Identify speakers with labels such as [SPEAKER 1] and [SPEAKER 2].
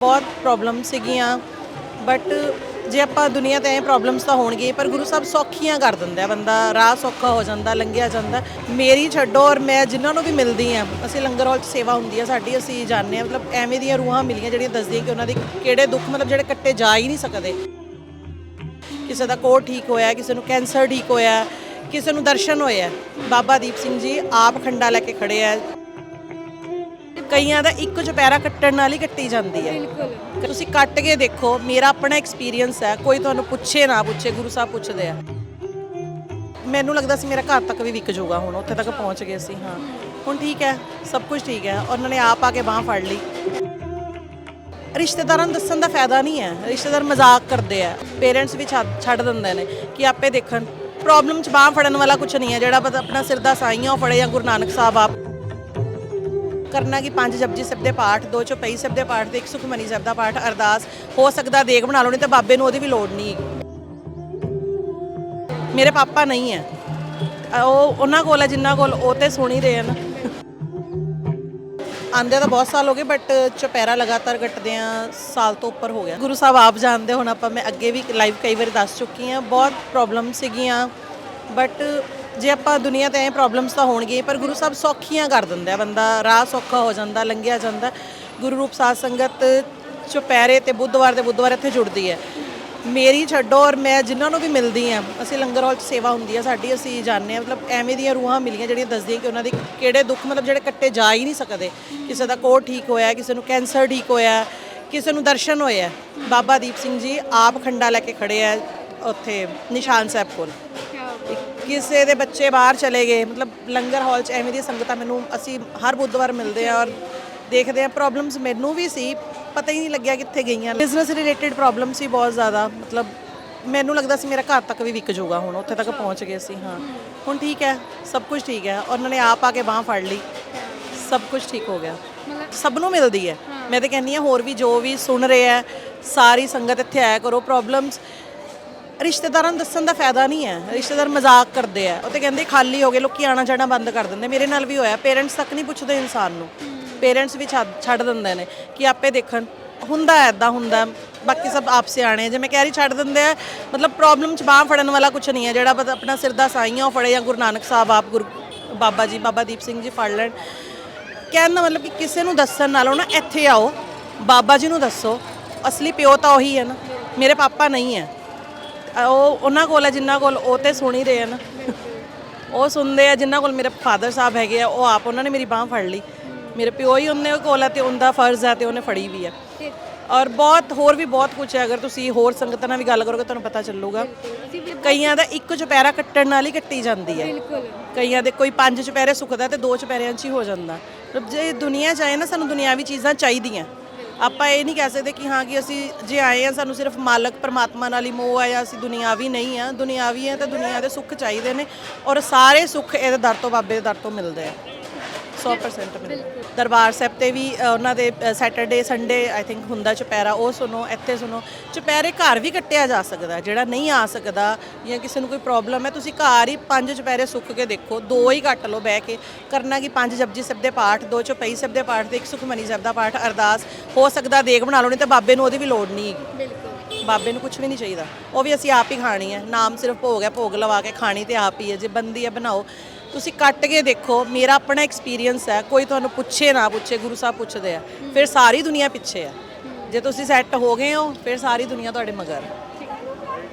[SPEAKER 1] ਬਹੁਤ ਪ੍ਰੋਬਲਮ ਸੀਗੀਆਂ ਬਟ ਜੇ ਆਪਾਂ ਦੁਨੀਆ ਤੇ ਐ ਪ੍ਰੋਬਲਮਸ ਤਾਂ ਹੋਣਗੇ ਪਰ ਗੁਰੂ ਸਾਹਿਬ ਸੌਖੀਆਂ ਕਰ ਦਿੰਦਾ ਬੰਦਾ, ਰਾਹ ਸੌਖਾ ਹੋ ਜਾਂਦਾ, ਲੰਘਿਆ ਜਾਂਦਾ ਮੇਰੀ ਛੱਡੋ ਔਰ ਮੈਂ ਜਿਨ੍ਹਾਂ ਨੂੰ ਵੀ ਮਿਲਦੀ ਆ ਅਸੀਂ ਲੰਗਰ ਹਾਲ 'ਚ ਸੇਵਾ ਹੁੰਦੀ ਆ ਸਾਡੀ ਅਸੀਂ ਜਾਣਦੇ ਆ ਮਤਲਬ ਐਵੇਂ ਦੀਆਂ ਰੂਹਾਂ ਮਿਲੀਆਂ ਜਿਹੜੀਆਂ ਦੱਸਦੀਆਂ ਕਿ ਉਹਨਾਂ ਦੇ ਕਿਹੜੇ ਦੁੱਖ, ਮਤਲਬ ਜਿਹੜੇ ਕੱਟੇ ਜਾ ਹੀ ਨਹੀਂ ਸਕਦੇ। ਕਿਸੇ ਦਾ ਕੋਹ ਠੀਕ ਹੋਇਆ, ਕਿਸੇ ਨੂੰ ਕੈਂਸਰ ਠੀਕ ਹੋਇਆ, ਕਿਸੇ ਨੂੰ ਦਰਸ਼ਨ ਹੋਇਆ। ਬਾਬਾ ਦੀਪ ਸਿੰਘ ਜੀ ਆਪ ਖੰਡਾ ਲੈ ਕੇ ਖੜੇ ਆ। ਕਈਆਂ ਦਾ ਇੱਕ ਚੁਪਹਿਰਾ ਕੱਟਣ ਨਾਲ ਹੀ ਕੱਟੀ ਜਾਂਦੀ ਹੈ। ਬਿਲਕੁਲ। ਤੁਸੀਂ ਕੱਟ ਕੇ ਦੇਖੋ ਮੇਰਾ ਆਪਣਾ ਐਕਸਪੀਰੀਅੰਸ ਹੈ ਕੋਈ ਤੁਹਾਨੂੰ ਪੁੱਛੇ ਨਾ ਪੁੱਛੇ ਗੁਰੂ ਸਾਹਿਬ ਪੁੱਛਦੇ ਆ। ਮੈਨੂੰ ਲੱਗਦਾ ਸੀ ਮੇਰਾ ਘਰ ਤੱਕ ਵੀ ਵਿਕ ਜਾਊਗਾ ਹੁਣ ਉੱਥੇ ਤੱਕ ਪਹੁੰਚ ਗਏ ਸੀ ਹਾਂ। ਹੁਣ ਠੀਕ ਹੈ ਸਭ ਕੁਝ ਠੀਕ ਹੈ ਉਹਨਾਂ ਨੇ ਆਪ ਆ ਕੇ ਬਾਹ ਫੜ ਲਈ। ਰਿਸ਼ਤੇਦਾਰਾਂ ਨੂੰ ਦੱਸਣ ਦਾ ਫਾਇਦਾ ਨਹੀਂ ਹੈ ਰਿਸ਼ਤੇਦਾਰ ਮਜ਼ਾਕ ਕਰਦੇ ਆ। ਪੇਰੈਂਟਸ ਵੀ ਛੱਡ ਦਿੰਦੇ ਨੇ ਕਿ ਆਪੇ ਦੇਖਣ। ਪ੍ਰੋਬਲਮ 'ਚ ਬਾਹ ਫੜਨ ਵਾਲਾ ਕੁਝ ਨਹੀਂ ਹੈ ਜਿਹੜਾ ਬਸ ਆਪਣਾ ਸਿਰ ਦਾ ਸਾਈਆਂ ਫੜੇ ਜਾਂ ਗੁਰੂ ਨਾਨਕ ਸਾਹਿਬ ਆਪ ਕਰਨਾ ਕਿ ਪੰਜ ਜਪਜੀ ਸਾਹਿਬ ਦੇ ਪਾਠ, ਦੋ ਚੌਪਈ ਸਾਹਿਬ ਦੇ ਪਾਠ ਤੇ ਇੱਕ ਸੁਖਮਨੀ ਸਾਹਿਬ ਦਾ ਪਾਠ ਅਰਦਾਸ ਹੋ ਸਕਦਾ, ਦੇਗ ਬਣਾ ਲਓ, ਨਹੀਂ ਤਾਂ ਬਾਬੇ ਨੂੰ ਉਹਦੀ ਵੀ ਲੋੜ ਨਹੀਂ ਹੈਗੀ। ਮੇਰੇ ਪਾਪਾ ਨਹੀਂ ਹੈ। ਉਹ ਉਹਨਾਂ ਕੋਲ ਹੈ ਜਿੰਨਾ ਕੋਲ ਉਹ ਤੇ ਸੁਣੀ ਹੀ ਰਹੇ ਹਨ। ਆਂਦੇ ਤਾਂ ਬਹੁਤ ਸਾਲ ਹੋ ਗਏ ਬਟ ਚੁਪਹਿਰਾ ਲਗਾਤਾਰ ਕੱਟਦੇ ਆ ਸਾਲ ਤੋਂ ਉੱਪਰ ਹੋ ਗਿਆ। ਗੁਰੂ ਸਾਹਿਬ ਆਪ ਜਾਣਦੇ ਹੁਣ, ਆਪਾਂ ਮੈਂ ਅੱਗੇ ਵੀ ਲਾਈਵ ਕਈ ਵਾਰੀ ਦੱਸ ਚੁੱਕੀ ਆ ਬਹੁਤ ਪ੍ਰੋਬਲਮ ਸੀਗੀਆਂ ਬਟ ਜੇ ਆਪਾਂ ਦੁਨੀਆ ਤੇ ਐ ਪ੍ਰੋਬਲਮਸ ਤਾਂ ਹੋਣਗੇ ਪਰ ਗੁਰੂ ਸਾਹਿਬ ਸੌਖੀਆਂ ਕਰ ਦਿੰਦਾ ਬੰਦਾ, ਰਾਹ ਸੌਖਾ ਹੋ ਜਾਂਦਾ, ਲੰਘਿਆ ਜਾਂਦਾ ਗੁਰੂ ਰੂਪ ਸਾਧ ਸੰਗਤ ਚੁਪਹਿਰੇ ਤੇ ਬੁੱਧਵਾਰ ਦੇ ਬੁੱਧਵਾਰ ਇੱਥੇ ਜੁੜਦੀ ਹੈ। ਮੇਰੀ ਛੱਡੋ ਔਰ ਮੈਂ ਜਿਨ੍ਹਾਂ ਨੂੰ ਵੀ ਮਿਲਦੀ ਆ ਅਸੀਂ ਲੰਗਰ ਹਾਲ 'ਚ ਸੇਵਾ ਹੁੰਦੀ ਆ ਸਾਡੀ ਅਸੀਂ ਜਾਣਦੇ ਆ ਮਤਲਬ ਐਵੇਂ ਦੀਆਂ ਰੂਹਾਂ ਮਿਲੀਆਂ ਜਿਹੜੀਆਂ ਦੱਸਦੀਆਂ ਕਿ ਉਹਨਾਂ ਦੇ ਕਿਹੜੇ ਦੁੱਖ, ਮਤਲਬ ਜਿਹੜੇ ਕੱਟੇ ਜਾ ਹੀ ਨਹੀਂ ਸਕਦੇ। ਕਿਸੇ ਦਾ ਕੋਹ ਠੀਕ ਹੋਇਆ, ਕਿਸੇ ਨੂੰ ਕੈਂਸਰ ਠੀਕ ਹੋਇਆ, ਕਿਸੇ ਨੂੰ ਦਰਸ਼ਨ ਹੋਇਆ। ਬਾਬਾ ਦੀਪ ਸਿੰਘ ਜੀ ਆਪ ਖੰਡਾ ਲੈ ਕੇ ਖੜੇ ਆ ਉੱਥੇ ਨਿਸ਼ਾਨ ਸਾਹਿਬ ਕੋਲ। ਕਿਸੇ ਦੇ ਬੱਚੇ ਬਾਹਰ ਚਲੇ ਗਏ। ਮਤਲਬ ਲੰਗਰ ਹਾਲ 'ਚ ਐਵੇਂ ਦੀਆਂ ਸੰਗਤਾਂ ਮੈਨੂੰ ਅਸੀਂ ਹਰ ਬੁੱਧਵਾਰ ਮਿਲਦੇ ਆ ਔਰ ਦੇਖਦੇ ਆ। ਪ੍ਰੋਬਲਮਸ ਮੈਨੂੰ ਵੀ ਸੀ ਪਤਾ ਹੀ ਨਹੀਂ ਲੱਗਿਆ ਕਿੱਥੇ ਗਈਆਂ। ਬਿਜ਼ਨਸ ਰਿਲੇਟਡ ਪ੍ਰੋਬਲਮ ਸੀ ਬਹੁਤ ਜ਼ਿਆਦਾ। ਮਤਲਬ ਮੈਨੂੰ ਲੱਗਦਾ ਸੀ ਮੇਰਾ ਘਰ ਤੱਕ ਵੀ ਵਿਕ ਜਾਊਗਾ ਹੁਣ ਉੱਥੇ ਤੱਕ ਪਹੁੰਚ ਗਏ ਸੀ ਹਾਂ। ਹੁਣ ਠੀਕ ਹੈ ਸਭ ਕੁਝ ਠੀਕ ਹੈ। ਉਹਨਾਂ ਨੇ ਆਪ ਆ ਕੇ ਬਾਹ ਫੜ ਲਈ। ਸਭ ਕੁਝ ਠੀਕ ਹੋ ਗਿਆ। ਸਭ ਨੂੰ ਮਿਲਦੀ ਹੈ। ਮੈਂ ਤਾਂ ਕਹਿੰਦੀ ਹਾਂ ਹੋਰ ਵੀ ਜੋ ਵੀ ਸੁਣ ਰਹੇ ਹੈ ਸਾਰੀ ਸੰਗਤ ਇੱਥੇ ਆਇਆ ਕਰੋ। ਪ੍ਰੋਬਲਮਸ ਰਿਸ਼ਤੇਦਾਰਾਂ ਨੂੰ ਦੱਸਣ ਦਾ ਫਾਇਦਾ ਨਹੀਂ ਹੈ। ਰਿਸ਼ਤੇਦਾਰ ਮਜ਼ਾਕ ਕਰਦੇ ਆ। ਉਹ ਤੇ ਕਹਿੰਦੇ ਖਾਲੀ ਹੋ ਗਏ, ਲੋਕੀ ਆਣਾ ਜਾਣਾ ਬੰਦ ਕਰ ਦਿੰਦੇ। ਮੇਰੇ ਨਾਲ ਵੀ ਹੋਇਆ। ਪੇਰੈਂਟਸ ਤੱਕ ਨਹੀਂ ਪੁੱਛਦੇ ਇਨਸਾਨ ਨੂੰ। ਪੇਰੈਂਟਸ ਵੀ ਛੱਡ ਛੱਡ ਦਿੰਦੇ ਨੇ ਕਿ ਆਪੇ ਦੇਖਣ। ਹੁੰਦਾ ਐਦਾਂ ਹੁੰਦਾ ਬਾਕੀ ਸਭ ਆਪ ਸਿਆਣੇ ਆ। ਜੇ ਮੈਂ ਕਹਿ ਰਹੀ ਛੱਡ ਦਿੰਦੇ ਆ, ਮਤਲਬ ਪ੍ਰੋਬਲਮ ਚ ਬਾਹ ਫੜਨ ਵਾਲਾ ਕੁਝ ਨਹੀਂ ਹੈ। ਜਿਹੜਾ ਬਸ ਆਪਣਾ ਸਿਰ ਦਾ ਸਾਈਆਂ ਉਹ ਫੜੇ ਜਾਂ ਗੁਰੂ ਨਾਨਕ ਸਾਹਿਬ, ਆਪ ਗੁਰੂ, ਬਾਬਾ ਜੀ, ਬਾਬਾ ਦੀਪ ਸਿੰਘ ਜੀ ਫੜ ਲੈਣ। ਕਹਿਣ ਦਾ ਮਤਲਬ ਕਿ ਕਿਸੇ ਨੂੰ ਦੱਸਣ ਨਾਲੋਂ ਨਾ ਇੱਥੇ ਆਓ। ਬਾਬਾ ਜੀ ਨੂੰ ਦੱਸੋ। ਅਸਲੀ ਪਿਓ ਤਾਂ ਉਹੀ ਹੈ ਨਾ। ਮੇਰੇ ਪਾਪਾ ਨਹੀਂ ਹੈ। ਉਹ ਉਹਨਾਂ ਕੋਲ ਹੈ ਜਿਨ੍ਹਾਂ ਕੋਲ ਉਹ ਤੇ ਸੁਣ ਹੀ ਰਹੇ ਹਨ। ਉਹ ਸੁਣਦੇ ਆ ਜਿਨ੍ਹਾਂ ਕੋਲ ਮੇਰੇ ਫਾਦਰ ਸਾਹਿਬ ਹੈਗੇ ਆ ਉਹ ਆਪ ਉਹਨਾਂ ਨੇ ਮੇਰੀ ਬਾਹ ਫੜ ਲਈ। ਮੇਰੇ ਪਿਓ ਹੀ ਉਹਨੇ ਕੋਲ ਹੈ ਤੇ ਉਹਦਾ ਫਰਜ਼ ਹੈ ਤੇ ਉਹਨੇ ਫੜੀ ਵੀ ਹੈ ਔਰ ਬਹੁਤ ਹੋਰ ਵੀ ਬਹੁਤ ਕੁਝ ਹੈ ਅਗਰ ਤੁਸੀਂ ਹੋਰ ਸੰਗਤਾਂ ਨਾਲ ਵੀ ਗੱਲ ਕਰੋਗੇ ਤੁਹਾਨੂੰ ਪਤਾ ਚੱਲੂਗਾ। ਕਈਆਂ ਦਾ ਇੱਕ ਚੁਪਹਿਰਾ ਕੱਟਣ ਨਾਲ ਹੀ ਕੱਟੀ ਜਾਂਦੀ ਹੈ ਕਈਆਂ ਦੇ ਕੋਈ ਪੰਜ ਚੁਪਹਿਰੇ ਸੁਖਦਾ ਤੇ ਦੋ ਚੁਪਹਿਰਿਆਂ 'ਚ ਹੀ ਹੋ ਜਾਂਦਾ। ਜੇ ਦੁਨੀਆ ਚਾਹੇ ਨਾ ਸਾਨੂੰ ਦੁਨਿਆਵੀ ਚੀਜ਼ਾਂ ਚਾਹੀਦੀਆਂ। ਆਪਾਂ ਇਹ ਨਹੀਂ ਕਹਿ ਸਕਦੇ ਕਿ ਹਾਂ ਕਿ ਅਸੀਂ ਜੇ ਆਏ ਆ ਸਾਨੂੰ ਸਿਰਫ ਮਾਲਕ ਪਰਮਾਤਮਾ ਨਾਲ ਹੀ ਮੋਹ ਆ ਜਾਂ ਅਸੀਂ ਦੁਨਿਆਵੀ ਨਹੀਂ ਆ ਦੁਨਿਆਵੀ ਆ ਤਾਂ ਦੁਨੀਆ ਦੇ ਸੁੱਖ ਚਾਹੀਦੇ ਨੇ ਔਰ ਸਾਰੇ ਸੁੱਖ ਇਹਦੇ ਦਰ ਤੋਂ ਬਾਬੇ ਦੇ ਦਰ ਤੋਂ ਮਿਲਦੇ ਆ। 100% ਮਿਲਦੇ। ਦਰਬਾਰ ਸਾਹਿਬ ਤੇ ਵੀ ਉਹਨਾਂ ਦੇ ਸੈਟਰਡੇ ਸੰਡੇ ਆਈ ਥਿੰਕ ਹੁੰਦਾ ਚੁਪਹਿਰਾ ਉਹ ਸੁਣੋ ਇੱਥੇ ਸੁਣੋ। ਚੁਪਹਿਰੇ ਘਰ ਵੀ ਕੱਟਿਆ ਜਾ ਸਕਦਾ ਜਿਹੜਾ ਨਹੀਂ ਆ ਸਕਦਾ ਜਾਂ ਕਿਸੇ ਨੂੰ ਕੋਈ ਪ੍ਰੋਬਲਮ ਹੈ ਤੁਸੀਂ ਘਰ ਹੀ ਪੰਜ ਚੁਪਹਿਰੇ ਸੁੱਖ ਕੇ ਦੇਖੋ ਦੋ ਹੀ ਕੱਟ ਲਓ ਬਹਿ ਕੇ। ਕਰਨਾ ਕਿ ਪੰਜ ਜਪਜੀ ਸਾਹਿਬ ਦੇ ਪਾਠ ਦੋ ਚੌਪਈ ਸਾਹਿਬ ਦੇ ਪਾਠ ਤੇ ਇੱਕ ਸੁਖਮਨੀ ਸਾਹਿਬ ਦਾ ਪਾਠ ਅਰਦਾਸ ਹੋ ਸਕਦਾ ਦੇਗ ਬਣਾ ਲਓ ਨਹੀਂ ਤਾਂ ਬਾਬੇ ਨੂੰ ਉਹਦੀ ਵੀ ਲੋੜ ਨਹੀਂ ਹੈਗੀ। ਬਾਬੇ ਨੂੰ ਕੁਝ ਵੀ ਨਹੀਂ ਚਾਹੀਦਾ। ਉਹ ਵੀ ਅਸੀਂ ਆਪ ਹੀ ਖਾਣੀ ਹੈ ਨਾਮ ਸਿਰਫ ਭੋਗ ਹੈ ਭੋਗ ਲਵਾ ਕੇ ਖਾਣੀ ਤੇ ਆਪ ਹੀ ਹੈ ਜੇ ਬੰਦੀ ਹੈ ਬਣਾਓ। ਤੁਸੀਂ ਕੱਟ ਕੇ ਦੇਖੋ, ਮੇਰਾ ਆਪਣਾ ਐਕਸਪੀਰੀਅੰਸ ਹੈ, ਕੋਈ ਤੁਹਾਨੂੰ ਪੁੱਛੇ ਨਾ ਪੁੱਛੇ, ਗੁਰੂ ਸਾਹਿਬ ਪੁੱਛਦੇ ਆ। ਫਿਰ ਸਾਰੀ ਦੁਨੀਆ ਪਿੱਛੇ ਆ। ਜੇ ਤੁਸੀਂ ਸੈੱਟ ਹੋ ਗਏ ਹੋ, ਫਿਰ ਸਾਰੀ ਦੁਨੀਆ ਤੁਹਾਡੇ ਮਗਰ ਹੈ